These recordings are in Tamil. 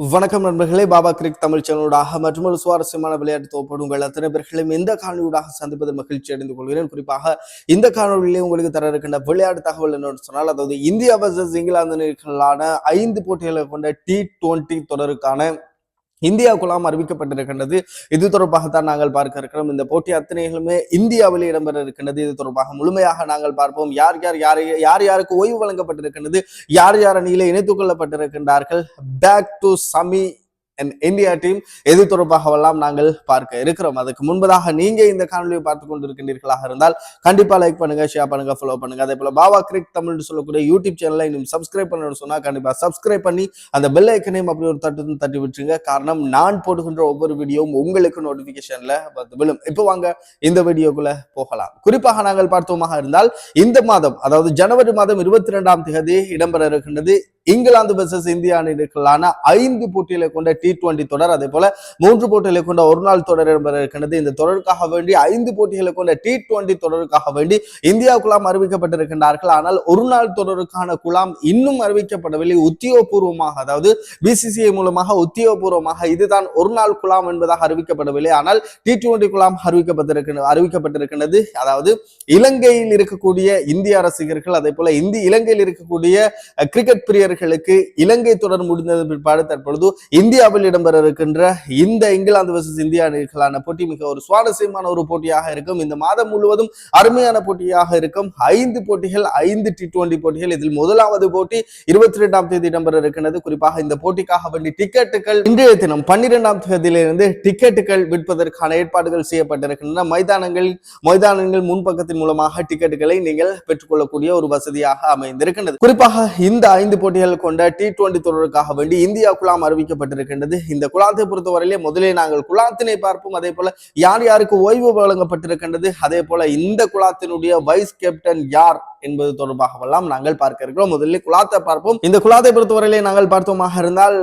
வணக்கம் நண்பர்களே பாபா கிரிக் தமிழ் சேனலூடாக மற்றும் ஒரு சுவாரஸ்யமான விளையாட்டு தோப்போடு உங்கள் அத்தனை பேர்களையும் இந்த காணொலியூடாக சந்திப்பதில் மகிழ்ச்சி அடைந்து கொள்கிறேன். குறிப்பாக இந்த காணொலியிலே உங்களுக்கு தர இருக்கின்ற விளையாட்டு தகவல் என்னன்னு சொன்னால் அதாவது இந்தியா வர்சஸ் இங்கிலாந்து ஐந்து போட்டிகளை கொண்ட டி டுவெண்ட்டி தொடருக்கான இந்தியா அறிவிக்கப்பட்டிருக்கின்றது. இது தொடர்பாகத்தான் நாங்கள் பார்க்க இருக்கிறோம். இந்த போட்டி அத்தனைகளுமே இந்தியாவில் இடம்பெற இருக்கின்றது. இது தொடர்பாக முழுமையாக நாங்கள் பார்ப்போம். யார் யார் யார் யார் யாருக்கு ஓய்வு வழங்கப்பட்டிருக்கின்றது? யார் யார் அணியில இணைத்துக் கொள்ளப்பட்டிருக்கின்றார்கள்? Back to Shami India team எது தொடர்பாகவெல்லாம் நாங்கள் பார்க்க இருக்கிறோம். அதுக்கு முன்பதாக நீங்க இந்த காணொலியை பார்த்து கொண்டிருக்கின்றீர்களாக இருந்தால் கண்டிப்பா லைக் பண்ணுங்க ஷேர் பண்ணுங்க ஃபாலோ பண்ணுங்க. அதே போல பாபா கிரிக் தமிழ் சொல்லக்கூடிய யூடியூப் சேனலை இன்னும் சப்ஸ்கிரைப் பண்ணணும்னு சொன்னா கண்டிப்பா சப்ஸ்கிரைப் பண்ணி அந்த பெல் ஐக்கனையும் அப்படி ஒரு தட்டு தட்டி விட்டுருங்க. காரணம் நான் போடுகின்ற ஒவ்வொரு வீடியோவும் உங்களுக்கு நோட்டிபிகேஷன்ல வந்து விழும். இப்போ வாங்க இந்த வீடியோக்குள்ள போகலாம். குறிப்பாக நாங்கள் பார்த்தோமாக இருந்தால் இந்த மாதம் அதாவது ஜனவரி மாதம் இருபத்தி ரெண்டாம் தேதி இடம்பெற இருக்கின்றது இங்கிலாந்து வெர்சஸ் இந்தியா அணிகளுக்கான ஐந்து போட்டிகளை கொண்ட டி டுவெண்டி தொடர் அதே போல மூன்று போட்டிகளை கொண்ட ஒரு நாள் தொடர் இடம்பெற இருக்கின்றது இந்த தொடருக்காக வேண்டி ஐந்து போட்டிகளை கொண்ட டி டுவெண்டி தொடருக்காக வேண்டி இந்தியா குழாம் அறிவிக்கப்பட்டிருக்கின்றார்கள். ஆனால் ஒரு நாள் தொடருக்கான குழாம் இன்னும் அறிவிக்கப்படவில்லை. உத்தியோகபூர்வமாக அதாவது பிசிசிஐ மூலமாக உத்தியோகபூர்வமாக இதுதான் ஒரு நாள் குழாம் என்பதாக அறிவிக்கப்படவில்லை. ஆனால் டி டுவெண்டி குழாம் அறிவிக்கப்பட்டிருக்கிறது அறிவிக்கப்பட்டிருக்கின்றது. அதாவது இலங்கையில் இருக்கக்கூடிய இந்திய ரசிகர்கள் அதே போல இந்தி இலங்கையில் இருக்கக்கூடிய கிரிக்கெட் இந்தியர்களுக்கு இலங்கை தொடர் முடிந்தது பிற்பாடு தற்பொழுது இந்தியாவில் இடம்பெற இருக்கின்ற இந்த இங்கிலாந்து வர்சஸ் இந்தியா அணிகளான போட்டி மிக ஒரு சுவாரஸ்யமான ஒரு போட்டியாக இருக்கும். இந்த மாதம் முழுவதும் அருமையான போட்டியாக இருக்கும். ஐந்து போட்டிகள் ஐந்து டி டுவெண்டி போட்டிகள். இதில் முதலாவது போட்டி இருபத்தி ரெண்டாம் தேதி இடம்பெற இருக்கின்றது குறிப்பாக இந்த போட்டிக்காக வேண்டி டிக்கெட்டுகள் இன்றைய தினம் பன்னிரெண்டாம் தேதியிலிருந்து டிக்கெட்டுகள் விற்பதற்கான ஏற்பாடுகள் செய்யப்பட்டிருக்கின்றன. மைதானங்கள் மைதானங்கள் முன்பக்கத்தின் மூலமாக டிக்கெட்டுகளை நீங்கள் பெற்றுக்கொள்ளக்கூடிய ஒரு வசதியாக அமைந்திருக்கின்றது. குறிப்பாக இந்த ஐந்து போட்டி போட்டிகள் கொண்ட டி டுவெண்டி தொடருக்காக வேண்டி இந்தியா குழாம் அறிவிக்கப்பட்டிருக்கின்றது. இந்த குழாத்தை பொறுத்தவரையிலே முதலில் நாங்கள் குழாத்தினை பார்ப்போம். அதே போல யார் யாருக்கு ஓய்வு வழங்கப்பட்டிருக்கின்றது? அதே போல இந்த குழாத்தினுடைய வைஸ் கேப்டன் யார்? என்பது தொடர்பாகவெல்லாம் நாங்கள் பார்க்க இருக்கிறோம். முதலில் குலாத்தை பார்ப்போம். இந்த குலாத்தை பொறுத்தவரையிலே நாங்கள் பார்த்தோமாக இருந்தால்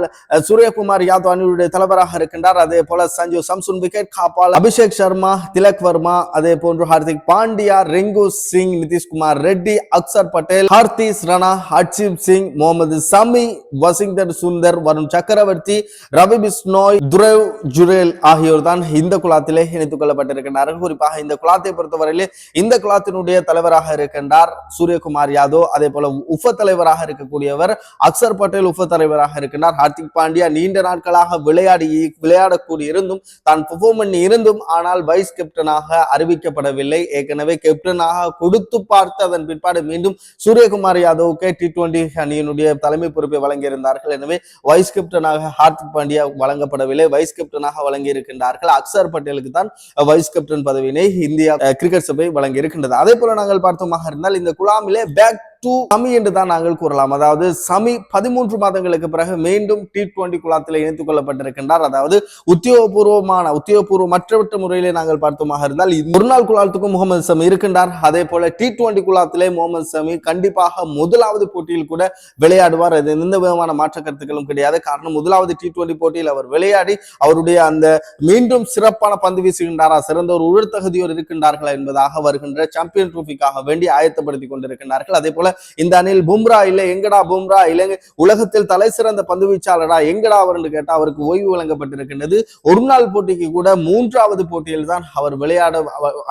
சூரியகுமார் யாதவ் அணியுடைய தலைவராக இருக்கின்றார். அதே போல சஞ்சு சம்சுன் விக்கெட் காப்பால் அபிஷேக் சர்மா திலக் வர்மா அதே போன்று ஹார்திக் பாண்டியா ரெங்கு சிங் நிதிஷ்குமார் ரெட்டி அக்சர் பட்டேல் ஹார்திஸ் ரனா ஹர்ஷிப் சிங் முகமது சமி வசிந்தர் சுந்தர் வருண் சக்கரவர்த்தி ரவி பிஸ்னோய் துரவ் ஜுரேல் ஆகியோர் தான் இந்த குலாத்திலே இணைத்துக் கொள்ளப்பட்டிருக்கின்றார்கள். குறிப்பாக இந்த குலாத்தை பொறுத்தவரையிலே இந்த குலாத்தினுடைய தலைவராக இருக்கின்றார் சூரியகுமார் யாதவ் அதே போல உப தலைவராக இருக்கக்கூடியவர் அக்சர் பட்டேல் உப தலைவராக இருக்கின்றார். ஹார்திக் பாண்டியா நீண்ட நாட்களாக விளையாடி விளையாடக்கூடிய இருந்தும் தான் பெர்ஃபார்ம் பண்ணி இருந்தும் ஆனால் வைஸ் கேப்டனாக அறிவிக்கப்படவில்லை. ஏற்கனவே கேப்டனாக கொடுத்து பார்த்து அதன் பிற்பாடு மீண்டும் சூரியகுமார் யாதவுக்கு டி டுவெண்டி அணியினுடைய தலைமை பொறுப்பை வழங்கியிருந்தார்கள். எனவே வைஸ் கேப்டனாக ஹார்திக் பாண்டியா வழங்கப்படவில்லை. வைஸ் கேப்டனாக வழங்கி இருக்கின்றார்கள் அக்சர் பட்டேலுக்கு தான் வைஸ் கேப்டன் பதவியினை இந்தியா கிரிக்கெட் சபை வழங்கி இருக்கின்றது அதே போல நாங்கள் பார்த்தோமாக இருந்தால் இந்த குழாமிலே பேக் டு சமி என்று தான் நாங்கள் கூறலாம். அதாவது சமி பதிமூன்று மாதங்களுக்கு பிறகு மீண்டும் டி டுவெண்டி குழாத்தில் இணைத்துக் கொள்ளப்பட்டிருக்கின்றார். அதாவது உத்தியோகபூர்வமான உத்தியோகபூர்வமற்ற முறையிலே நாங்கள் பார்த்தோமாக இருந்தால் ஒரு நாள் குழாத்துக்கும் முகமது சமி இருக்கின்றார். அதே போல டி டுவெண்டி குழாத்திலே முகமது சமி கண்டிப்பாக முதலாவது போட்டியில் கூட விளையாடுவார். அது எந்த விதமான மாற்ற கருத்துக்களும் கிடையாது. காரணம் முதலாவது டி டுவெண்டி போட்டியில் அவர் விளையாடி அவருடைய அந்த மீண்டும் சிறப்பான பந்து வீசுகின்றாரா சிறந்த ஒரு உயர் தகுதியோர் இருக்கின்றார்களா என்பதாக வருகின்ற சாம்பியன் ட்ரோஃபிக்காக வேண்டி ஆயத்தப்படுத்தி கொண்டிருக்கின்றார்கள். அதே போல போல இந்த அணில் பும்ரா இல்ல எங்கடா பும்ரா? இல்லைங்க உலகத்தில் தலை சிறந்த பந்து வீச்சாளரா எங்கடா அவர்னு கேட்டால் அவருக்கு ஓய்வு வழங்கப்பட்டிருக்கின்றது. ஒரு நாள் போட்டிக்கு கூட மூன்றாவது போட்டியில் தான் அவர் விளையாட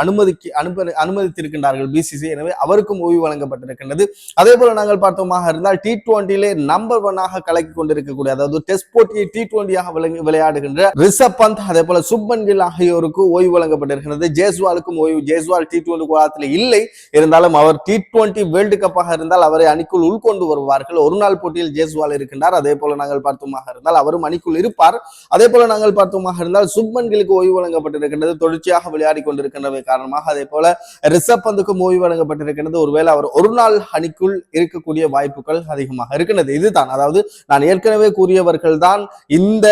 அனுமதிக்கு அனுப்ப அனுமதித்திருக்கின்றார்கள் பிசிசி எனவே அவருக்கும் ஓய்வு வழங்கப்பட்டிருக்கின்றது. அதே போல நாங்கள் பார்த்தோமாக இருந்தால் டி டுவெண்டிலே நம்பர் ஒன்னாக கலக்கி கொண்டிருக்கக்கூடிய அதாவது டெஸ்ட் போட்டியை டி டுவெண்டியாக விளங்கி விளையாடுகின்ற ரிஷப் பந்த் அதே போல சுப்மன் கில் ஆகியோருக்கு ஓய்வு வழங்கப்பட்டிருக்கிறது ஜேஸ்வாலுக்கும் ஓய்வு ஜேஸ்வால் டி டுவெண்டி காலத்தில் இல்லை. இருந்தாலும் அவர் டி டுவெண்டி வேர்ல்டு கப்பாக இருந்தால் அவரை அணிக்குள் உள்கொண்டு வருவார்கள். ஒரு நாள் போட்டியில் ஜேசுவால் இருக்கின்றார். அதே போல நாங்கள் பார்த்தோமாக இருந்தால் அவரும் அணிக்குள் இருப்பார். அதே போல நாங்கள் பார்த்தோமாக இருந்தால் சுப்மன்களுக்கு ஓய்வு வழங்கப்பட்டிருக்கின்றது. தொடர்ச்சியாக விளையாடி கொண்டிருக்கின்றவை காரணமாக அதே போல ரிஷப் பந்துக்கும் ஓய்வு வழங்கப்பட்டிருக்கின்றது. ஒருவேளை அவர் ஒரு நாள் அணிக்குள் இருக்கக்கூடிய வாய்ப்புகள் அதிகமாக இருக்கின்றது. இதுதான். அதாவது நான் ஏற்கனவே கூறியவர்கள் தான் இந்த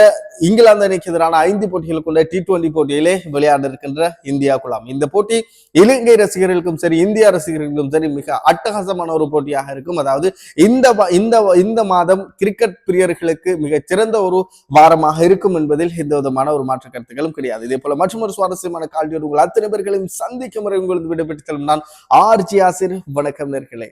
இங்கிலாந்து அணிக்கு எதிரான ஐந்து போட்டிகள் கொண்ட டி டுவெண்டி போட்டியிலே விளையாட இருக்கின்ற இந்தியா குழாம் இந்த போட்டி இலங்கை ரசிகர்களுக்கும் சரி இந்தியா ரசிகர்களுக்கும் சரி மிக அட்டகாசமான ஒரு போட்டியாக இருக்கும். அதாவது இந்த இந்த இந்த மாதம் கிரிக்கெட் பிரியர்களுக்கு மிக சிறந்த ஒரு வாரமாக இருக்கும் என்பதில் எந்த விதமான ஒரு மாற்று கருத்துக்களும் கிடையாது. இதே போல மற்றும் ஒரு சுவாரஸ்யமான கால்வியோடு உங்கள் அத்தனை பேர்களையும் சந்திக்கும் முறை உங்களுக்கு விடைபெற்று நான் ஆர்ஜி ஆசிர் வணக்கம் நேர்களே.